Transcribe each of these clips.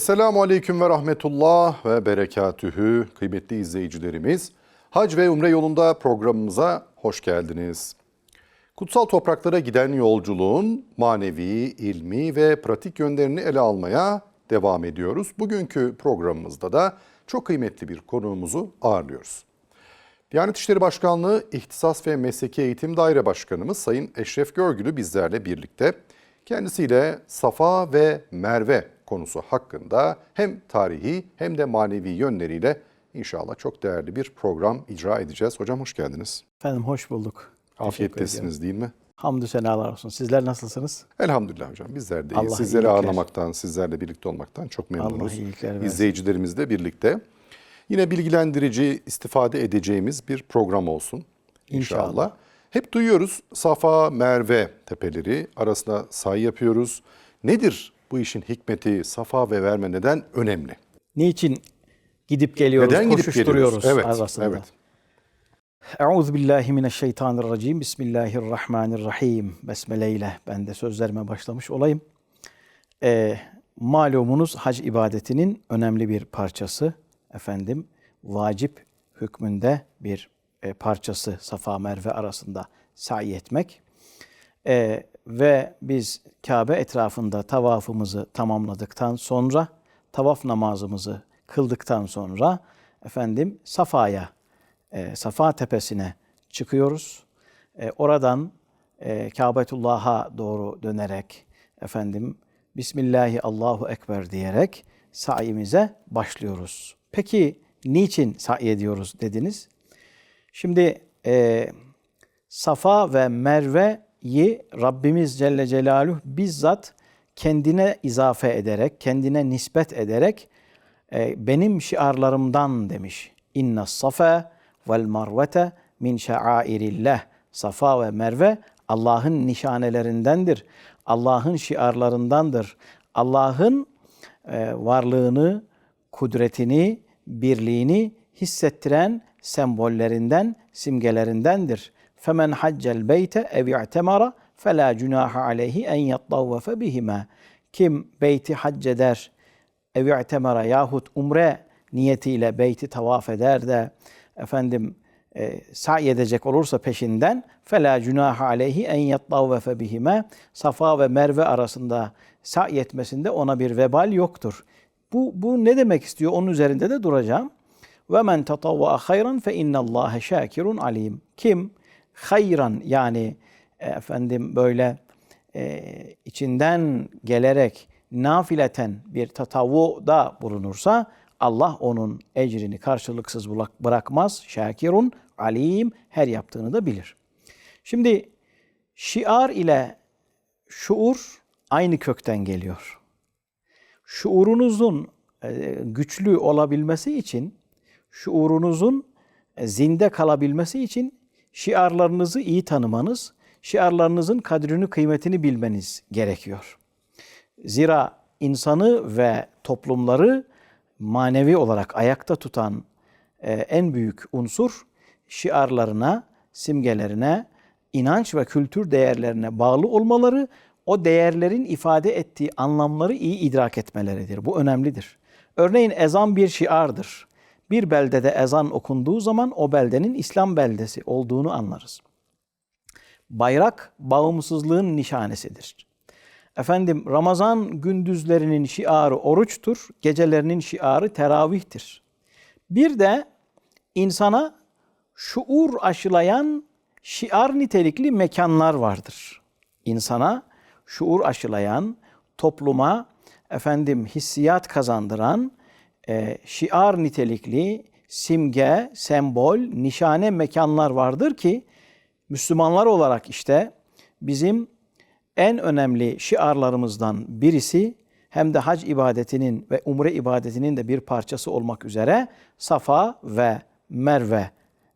Esselamu Aleyküm ve Rahmetullah ve Berekatühü kıymetli izleyicilerimiz. Hac ve Umre yolunda programımıza hoş geldiniz. Kutsal topraklara giden yolculuğun manevi, ilmi ve pratik yönlerini ele almaya devam ediyoruz. Bugünkü programımızda da çok kıymetli bir konuğumuzu ağırlıyoruz. Diyanet İşleri Başkanlığı İhtisas ve Mesleki Eğitim Daire Başkanımız Sayın Eşref Görgülü bizlerle birlikte. Kendisiyle Safa ve Merve konusu hakkında hem tarihi hem de manevi yönleriyle inşallah çok değerli bir program icra edeceğiz. Hocam hoş geldiniz. Efendim hoş bulduk. Afiyettesiniz değil mi? Hamdü senalar olsun. Sizler nasılsınız? Elhamdülillah hocam bizler de. Allah Sizleri iyilikler. ağırlamaktan, sizlerle birlikte olmaktan çok memnunuz. Allah. İzleyicilerimizle birlikte. Yine bilgilendirici, istifade edeceğimiz bir program olsun inşallah. İnşallah. Hep duyuyoruz Safa, Merve tepeleri arasında say yapıyoruz. Nedir bu işin hikmeti? Safa ve Merve neden önemli? Niçin gidip geliyoruz, Neden gidip koşuşturuyoruz geliyoruz? Evet, arasında? evet. Euzu billahi mineşşeytanirracim. Bismillahirrahmanirrahim. Besmele ile ben de sözlerime başlamış olayım. Ee, malumunuz hac ibadetinin önemli bir parçası. Efendim vacip hükmünde bir e, parçası Safa Merve arasında sa'i etmek. Ee, ve biz Kabe etrafında tavafımızı tamamladıktan sonra tavaf namazımızı kıldıktan sonra efendim Safa'ya e, Safa tepesine çıkıyoruz. E, oradan e, Kabetullah'a doğru dönerek efendim Bismillahi Allahu Ekber diyerek saimize başlıyoruz. Peki niçin sa'i ediyoruz dediniz? Şimdi e, Safa ve Merve'yi Rabbimiz Celle Celaluhu bizzat kendine izafe ederek, kendine nispet ederek e, benim şiarlarımdan demiş. İnne safa vel marvete min şairillah. Safa ve Merve Allah'ın nişanelerindendir. Allah'ın şiarlarındandır. Allah'ın e, varlığını, kudretini, birliğini hissettiren sembollerinden, simgelerindendir. Femen haccel beyte ev i'temara fela cunaha aleyhi en yattavvefe bihima. Kim beyti hac eder, ev i'temara yahut umre niyetiyle beyti tavaf eder de efendim e, sa'i edecek olursa peşinden fela cunaha aleyhi en yattavvefe bihime Safa ve Merve arasında sa'i etmesinde ona bir vebal yoktur. Bu, bu ne demek istiyor? Onun üzerinde de duracağım. Ve men tatavva hayran fe innallâhe şakirun alim. Kim hayran yani e, efendim böyle e, içinden gelerek nafileten bir tatavvuda bulunursa Allah onun ecrini karşılıksız bırak- bırakmaz. Şakirun alim her yaptığını da bilir. Şimdi şiar ile şuur aynı kökten geliyor. Şuurunuzun e, güçlü olabilmesi için, şuurunuzun e, zinde kalabilmesi için şiarlarınızı iyi tanımanız, şiarlarınızın kadrini kıymetini bilmeniz gerekiyor. Zira insanı ve toplumları manevi olarak ayakta tutan e, en büyük unsur şiarlarına, simgelerine, inanç ve kültür değerlerine bağlı olmaları, o değerlerin ifade ettiği anlamları iyi idrak etmeleridir. Bu önemlidir. Örneğin ezan bir şiardır. Bir beldede ezan okunduğu zaman o beldenin İslam beldesi olduğunu anlarız. Bayrak bağımsızlığın nişanesidir. Efendim Ramazan gündüzlerinin şiarı oruçtur, gecelerinin şiarı teravihtir. Bir de insana şuur aşılayan şiar nitelikli mekanlar vardır. İnsana şuur aşılayan, topluma efendim hissiyat kazandıran e, şiar nitelikli simge, sembol, nişane mekanlar vardır ki Müslümanlar olarak işte bizim en önemli şiarlarımızdan birisi hem de hac ibadetinin ve umre ibadetinin de bir parçası olmak üzere Safa ve Merve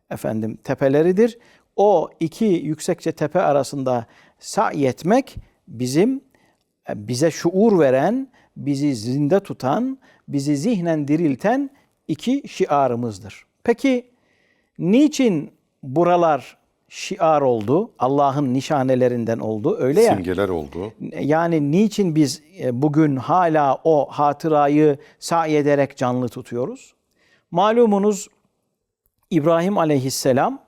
efendim tepeleridir. O iki yüksekçe tepe arasında sa'i etmek bizim e, bize şuur veren, bizi zinde tutan, bizi zihnen dirilten iki şiarımızdır. Peki niçin buralar şiar oldu. Allah'ın nişanelerinden oldu. Öyle ya. Simgeler oldu. Yani niçin biz e, bugün hala o hatırayı sahi ederek canlı tutuyoruz? Malumunuz İbrahim aleyhisselam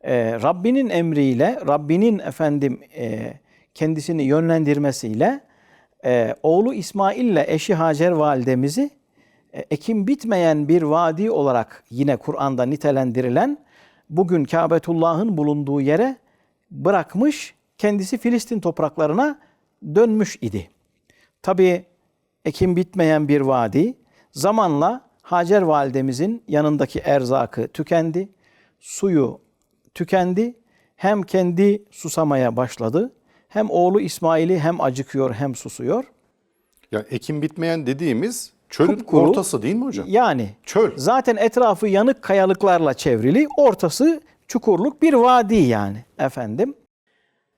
e, Rabbinin emriyle, Rabbinin efendim e, kendisini yönlendirmesiyle e, oğlu İsmail ile eşi Hacer validemizi e, ekim bitmeyen bir vadi olarak yine Kur'an'da nitelendirilen bugün Kabetullah'ın bulunduğu yere bırakmış, kendisi Filistin topraklarına dönmüş idi. Tabi ekim bitmeyen bir vadi zamanla Hacer validemizin yanındaki erzakı tükendi, suyu tükendi. Hem kendi susamaya başladı, hem oğlu İsmail'i hem acıkıyor hem susuyor. Ya ekim bitmeyen dediğimiz çölün Kupkuru. ortası değil mi hocam? Yani Çöl. zaten etrafı yanık kayalıklarla çevrili, ortası çukurluk bir vadi yani efendim.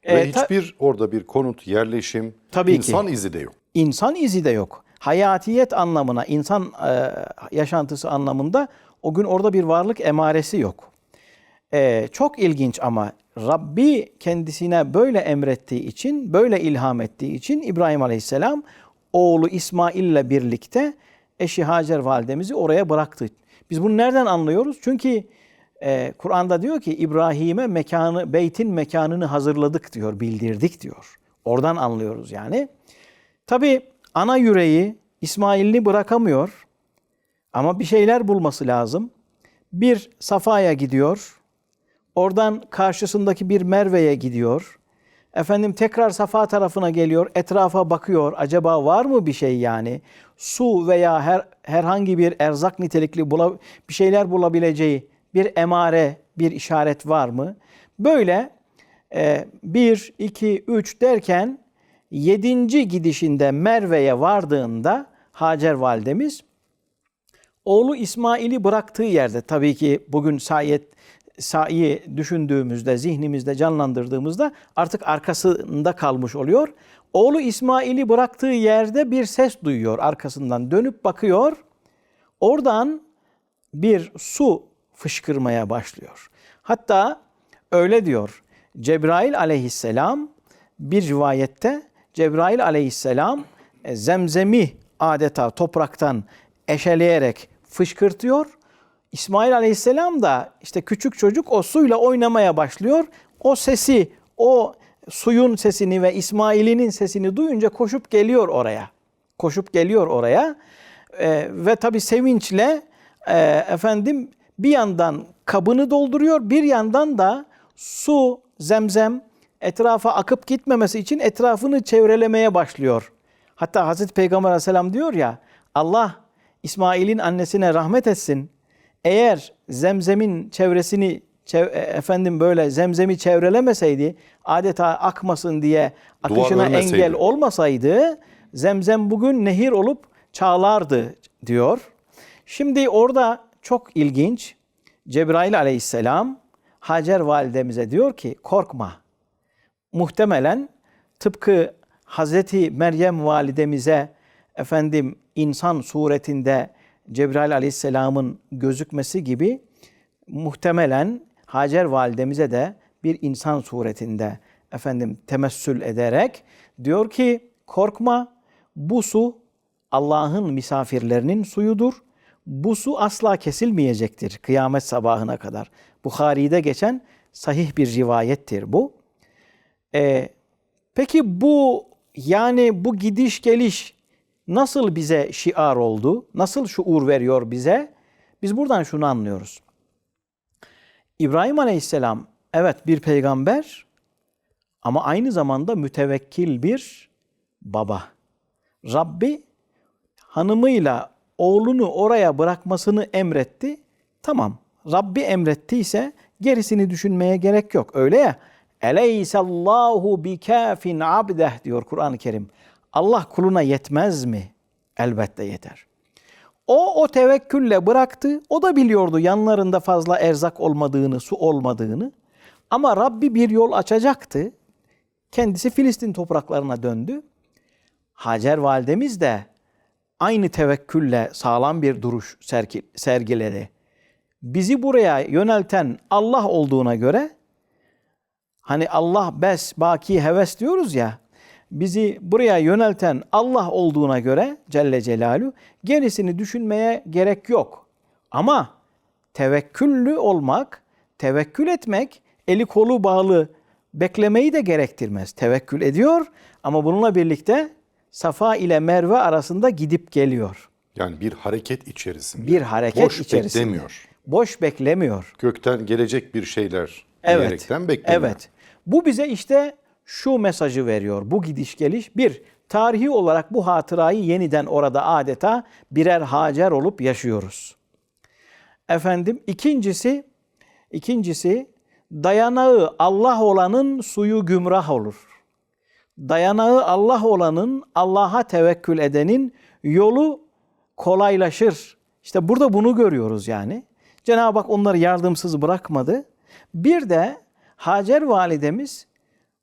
Ve Ee, hiçbir orada bir konut, yerleşim, Tabii ki. insan izi de yok. insan izi de yok. Hayatiyet anlamına, insan e, yaşantısı anlamında o gün orada bir varlık emaresi yok. E, çok ilginç ama Rabbi kendisine böyle emrettiği için, böyle ilham ettiği için İbrahim Aleyhisselam oğlu İsmail ile birlikte eşi Hacer validemizi oraya bıraktı. Biz bunu nereden anlıyoruz? Çünkü e, Kur'an'da diyor ki İbrahim'e mekanı, beytin mekanını hazırladık diyor, bildirdik diyor. Oradan anlıyoruz yani. Tabi ana yüreği İsmail'ini bırakamıyor. Ama bir şeyler bulması lazım. Bir Safa'ya gidiyor. Oradan karşısındaki bir Merve'ye gidiyor. Efendim tekrar Safa tarafına geliyor. Etrafa bakıyor. Acaba var mı bir şey yani? Su veya her, herhangi bir erzak nitelikli bula, bir şeyler bulabileceği bir emare, bir işaret var mı? Böyle e, bir, iki, üç derken yedinci gidişinde Merve'ye vardığında Hacer validemiz oğlu İsmail'i bıraktığı yerde tabii ki bugün sayet sa'i düşündüğümüzde, zihnimizde canlandırdığımızda artık arkasında kalmış oluyor. Oğlu İsmail'i bıraktığı yerde bir ses duyuyor arkasından dönüp bakıyor. Oradan bir su fışkırmaya başlıyor. Hatta öyle diyor. Cebrail aleyhisselam bir rivayette Cebrail aleyhisselam e, zemzemi adeta topraktan eşeleyerek fışkırtıyor. İsmail aleyhisselam da işte küçük çocuk o suyla oynamaya başlıyor. O sesi, o suyun sesini ve İsmail'inin sesini duyunca koşup geliyor oraya. Koşup geliyor oraya. Ee, ve tabi sevinçle e, efendim bir yandan kabını dolduruyor, bir yandan da su, zemzem etrafa akıp gitmemesi için etrafını çevrelemeye başlıyor. Hatta Hazreti Peygamber aleyhisselam diyor ya Allah İsmail'in annesine rahmet etsin. Eğer zemzemin çevresini çev- e, efendim böyle zemzemi çevrelemeseydi adeta akmasın diye akışına engel olmasaydı zemzem bugün nehir olup çağlardı diyor. Şimdi orada çok ilginç Cebrail aleyhisselam Hacer validemize diyor ki korkma. Muhtemelen tıpkı Hazreti Meryem validemize efendim insan suretinde Cebrail aleyhisselamın gözükmesi gibi muhtemelen Hacer validemize de bir insan suretinde efendim temessül ederek diyor ki korkma bu su Allah'ın misafirlerinin suyudur. Bu su asla kesilmeyecektir kıyamet sabahına kadar. Bukhari'de geçen sahih bir rivayettir bu. Ee, peki bu yani bu gidiş geliş nasıl bize şiar oldu? Nasıl şuur veriyor bize? Biz buradan şunu anlıyoruz. İbrahim Aleyhisselam evet bir peygamber ama aynı zamanda mütevekkil bir baba. Rabbi hanımıyla oğlunu oraya bırakmasını emretti. Tamam. Rabbi emrettiyse gerisini düşünmeye gerek yok. Öyle ya. Eleysallahu bikafin abdeh diyor Kur'an-ı Kerim. Allah kuluna yetmez mi? Elbette yeter. O o tevekkülle bıraktı. O da biliyordu yanlarında fazla erzak olmadığını, su olmadığını. Ama Rabbi bir yol açacaktı. Kendisi Filistin topraklarına döndü. Hacer validemiz de aynı tevekkülle sağlam bir duruş sergi- sergiledi. Bizi buraya yönelten Allah olduğuna göre Hani Allah bes, baki, heves diyoruz ya. Bizi buraya yönelten Allah olduğuna göre Celle Celaluhu gerisini düşünmeye gerek yok. Ama tevekküllü olmak, tevekkül etmek eli kolu bağlı beklemeyi de gerektirmez. Tevekkül ediyor ama bununla birlikte Safa ile Merve arasında gidip geliyor. Yani bir hareket içerisinde. Bir hareket Boş içerisinde. beklemiyor. Boş beklemiyor. Gökten gelecek bir şeyler Evet. diyerekten beklemiyor. Evet. Bu bize işte şu mesajı veriyor. Bu gidiş geliş bir tarihi olarak bu hatırayı yeniden orada adeta birer Hacer olup yaşıyoruz. Efendim ikincisi ikincisi dayanağı Allah olanın suyu gümrah olur. Dayanağı Allah olanın Allah'a tevekkül edenin yolu kolaylaşır. İşte burada bunu görüyoruz yani. Cenab-ı Hak onları yardımsız bırakmadı. Bir de Hacer validemiz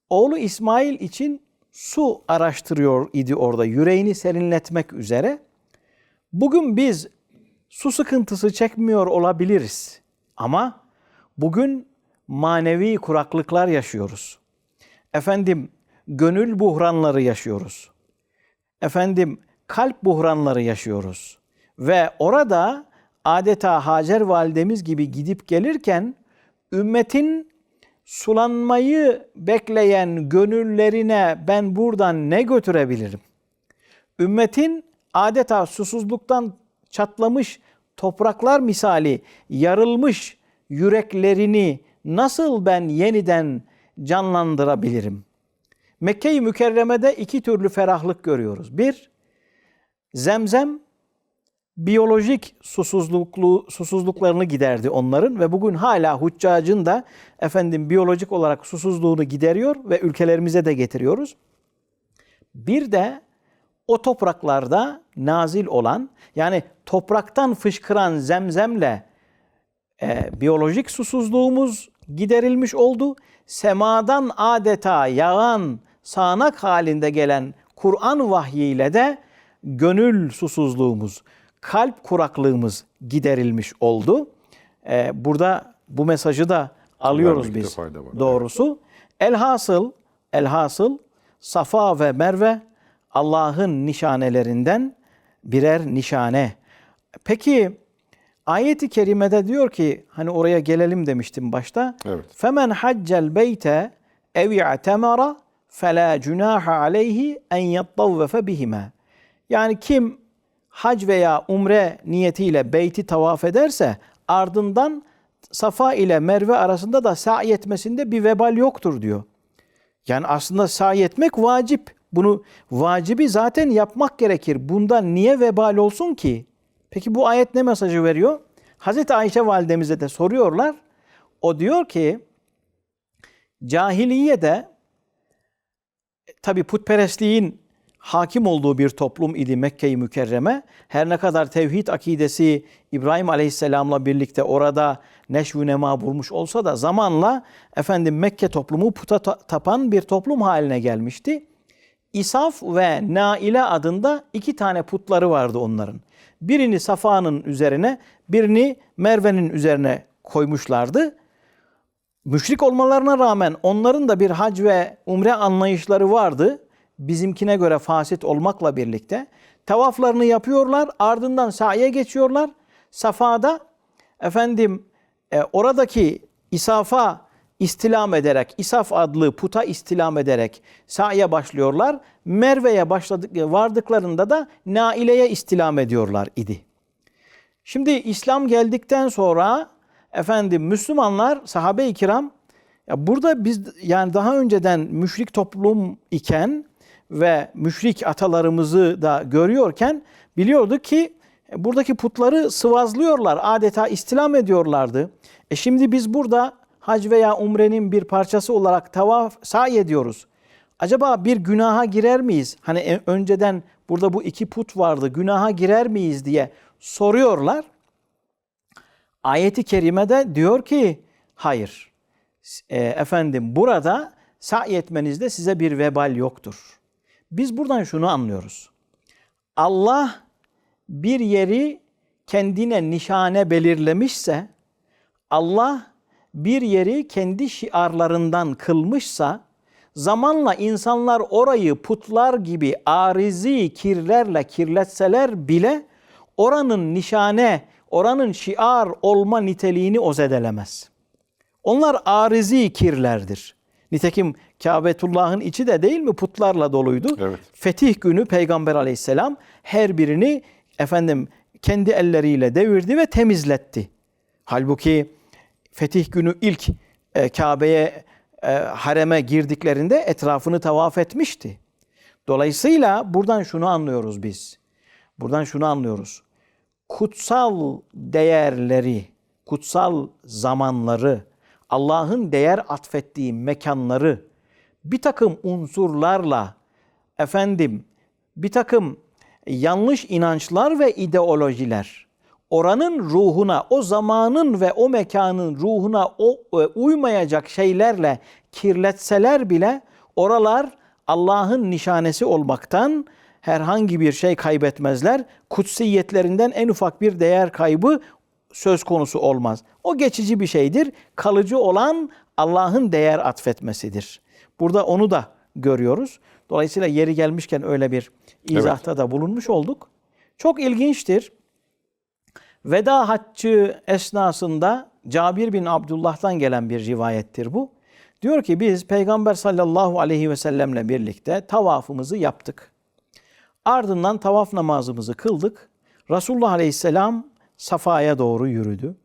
oğlu İsmail için su araştırıyor idi orada yüreğini serinletmek üzere. Bugün biz su sıkıntısı çekmiyor olabiliriz. Ama bugün manevi kuraklıklar yaşıyoruz. Efendim gönül buhranları yaşıyoruz. Efendim kalp buhranları yaşıyoruz. Ve orada adeta Hacer validemiz gibi gidip gelirken ümmetin sulanmayı bekleyen gönüllerine ben buradan ne götürebilirim? Ümmetin adeta susuzluktan çatlamış topraklar misali yarılmış yüreklerini nasıl ben yeniden canlandırabilirim? Mekke-i Mükerreme'de iki türlü ferahlık görüyoruz. Bir, zemzem biyolojik susuzluklu susuzluklarını giderdi onların ve bugün hala huccacın da efendim biyolojik olarak susuzluğunu gideriyor ve ülkelerimize de getiriyoruz. Bir de o topraklarda nazil olan yani topraktan fışkıran zemzemle e, biyolojik susuzluğumuz giderilmiş oldu. Semadan adeta yağan sağanak halinde gelen Kur'an vahyiyle de gönül susuzluğumuz, kalp kuraklığımız giderilmiş oldu. E, burada bu mesajı da alıyoruz biz. Doğrusu. Elhasıl, elhasıl Safa ve Merve Allah'ın nişanelerinden birer nişane. Peki ayeti kerimede diyor ki hani oraya gelelim demiştim başta. Evet. Femen haccel beyte ev i'temara fela cunaha aleyhi en yattavvefe bihime. Yani kim hac veya umre niyetiyle beyti tavaf ederse ardından Safa ile Merve arasında da sa'i etmesinde bir vebal yoktur diyor. Yani aslında sa'i etmek vacip. Bunu vacibi zaten yapmak gerekir. Bundan niye vebal olsun ki? Peki bu ayet ne mesajı veriyor? Hazreti Ayşe validemize de soruyorlar. O diyor ki cahiliyede tabi putperestliğin hakim olduğu bir toplum idi Mekke-i Mükerreme. Her ne kadar tevhid akidesi İbrahim Aleyhisselam'la birlikte orada neşv-ü nema bulmuş olsa da zamanla efendim Mekke toplumu puta ta- tapan bir toplum haline gelmişti. İsaf ve Naile adında iki tane putları vardı onların. Birini Safa'nın üzerine, birini Merve'nin üzerine koymuşlardı. Müşrik olmalarına rağmen onların da bir hac ve umre anlayışları vardı. Bizimkine göre fasit olmakla birlikte. Tavaflarını yapıyorlar, ardından sa'ye geçiyorlar. Safa'da efendim e, oradaki isafa istilam ederek, isaf adlı puta istilam ederek sa'ye başlıyorlar. Merve'ye başladık, vardıklarında da Naile'ye istilam ediyorlar idi. Şimdi İslam geldikten sonra efendim Müslümanlar, sahabe-i kiram ya burada biz yani daha önceden müşrik toplum iken ve müşrik atalarımızı da görüyorken biliyorduk ki buradaki putları sıvazlıyorlar. Adeta istilam ediyorlardı. E şimdi biz burada hac veya umrenin bir parçası olarak tavaf sa'i ediyoruz. Acaba bir günaha girer miyiz? Hani e- önceden burada bu iki put vardı. Günaha girer miyiz diye soruyorlar. Ayeti kerimede diyor ki hayır. E, efendim burada sa'i etmenizde size bir vebal yoktur. Biz buradan şunu anlıyoruz. Allah bir yeri kendine nişane belirlemişse Allah bir yeri kendi şiarlarından kılmışsa zamanla insanlar orayı putlar gibi arizi kirlerle kirletseler bile oranın nişane, oranın şiar olma niteliğini o zedelemez. Onlar arizi kirlerdir. Nitekim Kabetullah'ın içi de değil mi putlarla doluydu. Evet. Fetih günü Peygamber aleyhisselam her birini efendim kendi elleriyle devirdi ve temizletti. Halbuki fetih günü ilk e, Kabe'ye e, hareme girdiklerinde etrafını tavaf etmişti. Dolayısıyla buradan şunu anlıyoruz biz. Buradan şunu anlıyoruz. Kutsal değerleri, kutsal zamanları, Allah'ın değer atfettiği mekanları bir takım unsurlarla efendim bir takım yanlış inançlar ve ideolojiler oranın ruhuna, o zamanın ve o mekanın ruhuna o e, uymayacak şeylerle kirletseler bile oralar Allah'ın nişanesi olmaktan herhangi bir şey kaybetmezler. Kutsiyetlerinden en ufak bir değer kaybı söz konusu olmaz. O geçici bir şeydir. Kalıcı olan Allah'ın değer atfetmesidir. Burada onu da görüyoruz. Dolayısıyla yeri gelmişken öyle bir izahta da bulunmuş olduk. Çok ilginçtir. Veda haccı esnasında Cabir bin Abdullah'tan gelen bir rivayettir bu. Diyor ki biz Peygamber sallallahu aleyhi ve sellemle birlikte tavafımızı yaptık. Ardından tavaf namazımızı kıldık. Resulullah aleyhisselam Safa'ya doğru yürüdü.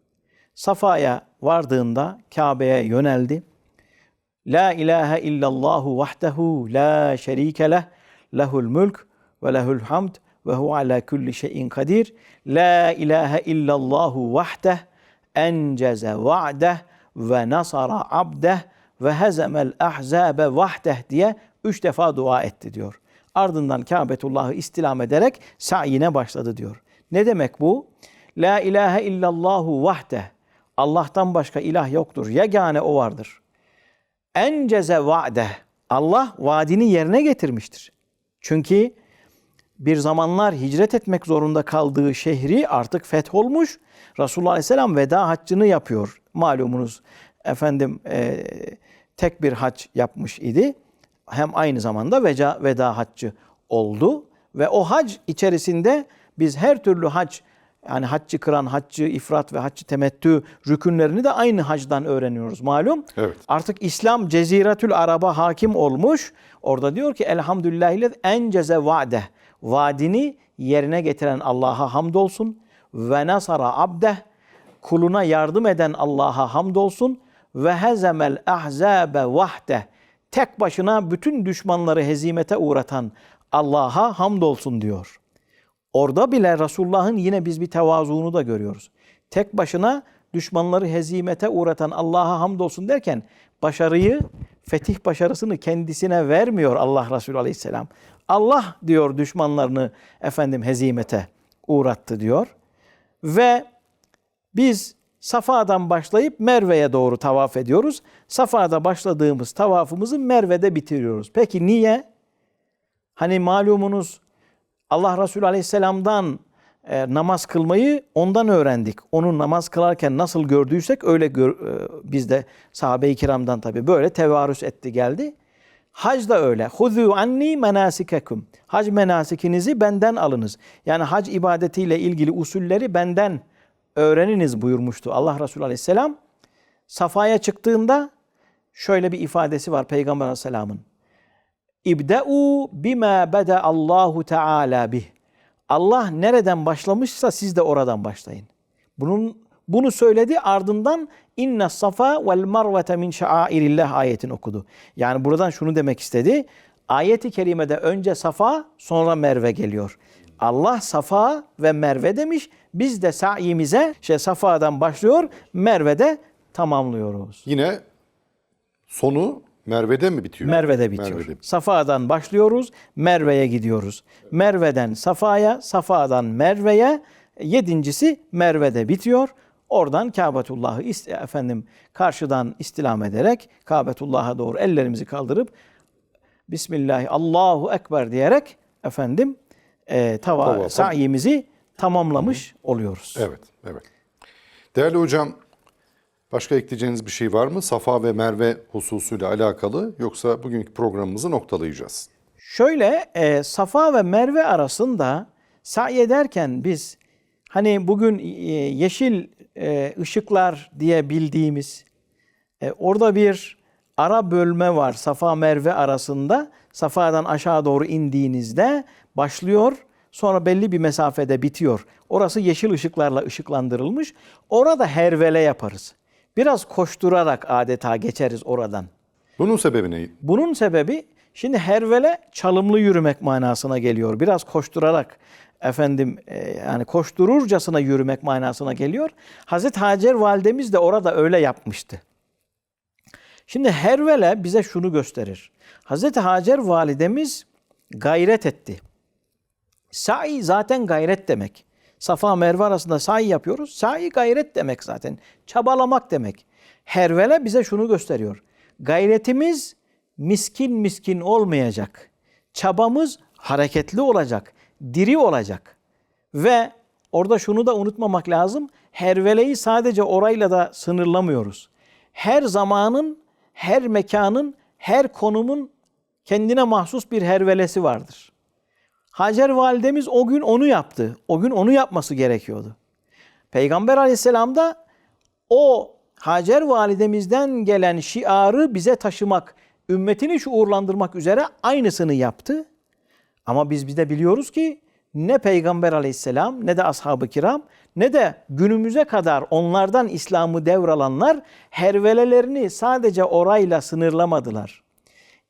Safa'ya vardığında Kabe'ye yöneldi. La ilahe illallahu vahdehu la şerike leh lehul mülk ve lehul hamd ve hu ala kulli şeyin kadir. La ilahe illallahu vahdeh enceze va'deh ve nasara abdeh ve hezemel ahzabe vahdeh diye üç defa dua etti diyor. Ardından Kabetullah'ı istilam ederek sa'yine başladı diyor. Ne demek bu? La ilahe illallahu vahdeh. Allah'tan başka ilah yoktur. Yegane o vardır. Enceze va'deh. Allah vaadini yerine getirmiştir. Çünkü bir zamanlar hicret etmek zorunda kaldığı şehri artık fetholmuş. Resulullah Aleyhisselam veda haccını yapıyor. Malumunuz efendim e, tek bir hac yapmış idi. Hem aynı zamanda veda, veda haccı oldu. Ve o hac içerisinde biz her türlü hac yani haccı kıran, haccı ifrat ve haccı temettü rükünlerini de aynı hacdan öğreniyoruz malum. Evet. Artık İslam ceziretül araba hakim olmuş. Orada diyor ki elhamdülillahi enceze va'deh. Vaadini yerine getiren Allah'a hamdolsun. Ve nasara abdeh. Kuluna yardım eden Allah'a hamdolsun. Ve hezemel ahzabe vahdeh. Tek başına bütün düşmanları hezimete uğratan Allah'a hamdolsun diyor. Orada bile Resulullah'ın yine biz bir tevazuunu da görüyoruz. Tek başına düşmanları hezimete uğratan Allah'a hamdolsun derken başarıyı, fetih başarısını kendisine vermiyor Allah Resulü Aleyhisselam. Allah diyor düşmanlarını efendim hezimete uğrattı diyor. Ve biz Safa'dan başlayıp Merve'ye doğru tavaf ediyoruz. Safa'da başladığımız tavafımızı Merve'de bitiriyoruz. Peki niye? Hani malumunuz Allah Resulü Aleyhisselam'dan e, namaz kılmayı ondan öğrendik. Onun namaz kılarken nasıl gördüysek öyle gör, e, biz de sahabe-i kiramdan tabii böyle tevarüs etti geldi. Hac da öyle. Huzu anni menasikekum. Hac menasikinizi benden alınız. Yani hac ibadetiyle ilgili usulleri benden öğreniniz buyurmuştu Allah Resulü Aleyhisselam. Safa'ya çıktığında şöyle bir ifadesi var Peygamber Aleyhisselam'ın. İbde'u bima beda Allahu Teala bih. Allah nereden başlamışsa siz de oradan başlayın. Bunun bunu söyledi ardından inna safa vel marvete min şairillah ayetini okudu. Yani buradan şunu demek istedi. Ayeti kerimede önce safa sonra merve geliyor. Allah safa ve merve demiş. Biz de sa'yimize şey safadan başlıyor, mervede tamamlıyoruz. Yine sonu Merve'de mi bitiyor? Merve'de bitiyor. Merve'de. Safa'dan başlıyoruz, Merve'ye gidiyoruz. Merve'den Safa'ya, Safa'dan Merve'ye, yedincisi Merve'de bitiyor. Oradan Kabetullah'ı efendim karşıdan istilam ederek Kabetullah'a doğru ellerimizi kaldırıp Bismillah, Allahu Ekber diyerek efendim e, tava, Tavafa. sa'yimizi tamamlamış oluyoruz. Evet, evet. Değerli hocam, Başka ekleyeceğiniz bir şey var mı? Safa ve Merve hususuyla alakalı yoksa bugünkü programımızı noktalayacağız. Şöyle e, Safa ve Merve arasında sa'i ederken biz hani bugün e, yeşil e, ışıklar diye bildiğimiz e, orada bir ara bölme var Safa Merve arasında. Safa'dan aşağı doğru indiğinizde başlıyor. Sonra belli bir mesafede bitiyor. Orası yeşil ışıklarla ışıklandırılmış. Orada hervele yaparız. Biraz koşturarak adeta geçeriz oradan. Bunun sebebi ne? Bunun sebebi şimdi hervele çalımlı yürümek manasına geliyor. Biraz koşturarak efendim e, yani koştururcasına yürümek manasına geliyor. Hazreti Hacer validemiz de orada öyle yapmıştı. Şimdi hervele bize şunu gösterir. Hazreti Hacer validemiz gayret etti. Sa'i zaten gayret demek. Safa Merve arasında sa'i yapıyoruz. Sa'i gayret demek zaten. Çabalamak demek. Hervele bize şunu gösteriyor. Gayretimiz miskin miskin olmayacak. Çabamız hareketli olacak, diri olacak. Ve orada şunu da unutmamak lazım. Herveleyi sadece orayla da sınırlamıyoruz. Her zamanın, her mekanın, her konumun kendine mahsus bir hervelesi vardır. Hacer validemiz o gün onu yaptı. O gün onu yapması gerekiyordu. Peygamber aleyhisselam da o Hacer validemizden gelen şiarı bize taşımak, ümmetini şuurlandırmak üzere aynısını yaptı. Ama biz bir de biliyoruz ki ne Peygamber aleyhisselam ne de ashab-ı kiram ne de günümüze kadar onlardan İslam'ı devralanlar hervelelerini sadece orayla sınırlamadılar.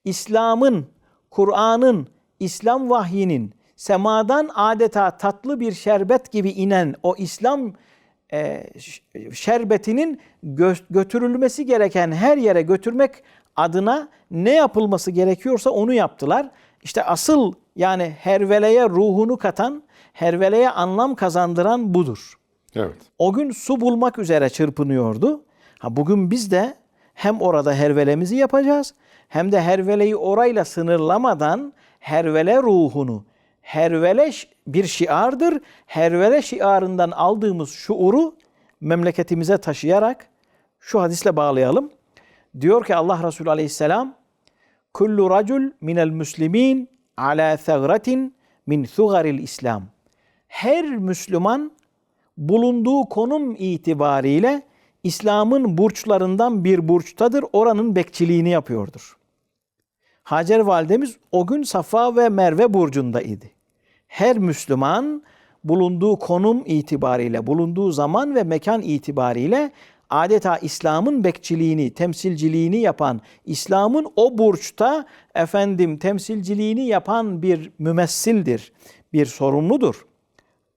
İslam'ın, Kur'an'ın, İslam vahyinin semadan adeta tatlı bir şerbet gibi inen o İslam e, şerbetinin gö- götürülmesi gereken her yere götürmek adına ne yapılması gerekiyorsa onu yaptılar. İşte asıl yani herveleye ruhunu katan, herveleye anlam kazandıran budur. Evet. O gün su bulmak üzere çırpınıyordu. Ha bugün biz de hem orada hervelemizi yapacağız hem de herveleyi orayla sınırlamadan hervele ruhunu, hervele bir şiardır. Hervele şiarından aldığımız şuuru memleketimize taşıyarak şu hadisle bağlayalım. Diyor ki Allah Resulü Aleyhisselam Kullu racul minel muslimin ala thagratin min thugaril İslam. Her Müslüman bulunduğu konum itibariyle İslam'ın burçlarından bir burçtadır. Oranın bekçiliğini yapıyordur. Hacer validemiz o gün Safa ve Merve burcunda idi. Her Müslüman bulunduğu konum itibariyle, bulunduğu zaman ve mekan itibariyle adeta İslam'ın bekçiliğini, temsilciliğini yapan, İslam'ın o burçta efendim temsilciliğini yapan bir mümessildir, bir sorumludur.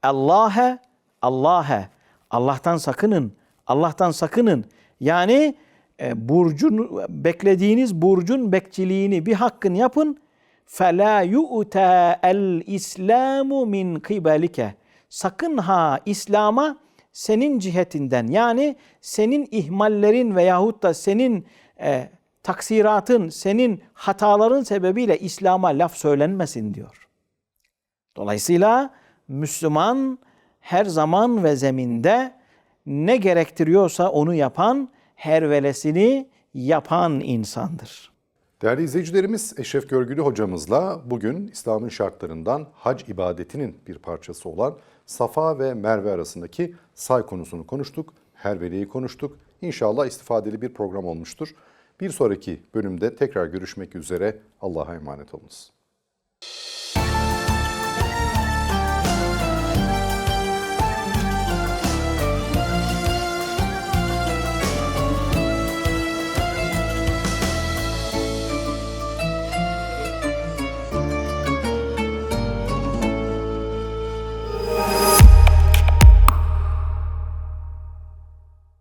Allah'e, Allah'e, Allah'tan sakının, Allah'tan sakının. Yani burcun beklediğiniz burcun bekçiliğini bir hakkın yapın. Fela yu'ta el İslamu min kibelike. Sakın ha İslam'a senin cihetinden yani senin ihmallerin veyahut da senin e, taksiratın, senin hataların sebebiyle İslam'a laf söylenmesin diyor. Dolayısıyla Müslüman her zaman ve zeminde ne gerektiriyorsa onu yapan, hervelesini yapan insandır. Değerli izleyicilerimiz Eşref Görgülü hocamızla bugün İslam'ın şartlarından hac ibadetinin bir parçası olan Safa ve Merve arasındaki say konusunu konuştuk. Herveliği konuştuk. İnşallah istifadeli bir program olmuştur. Bir sonraki bölümde tekrar görüşmek üzere. Allah'a emanet olunuz.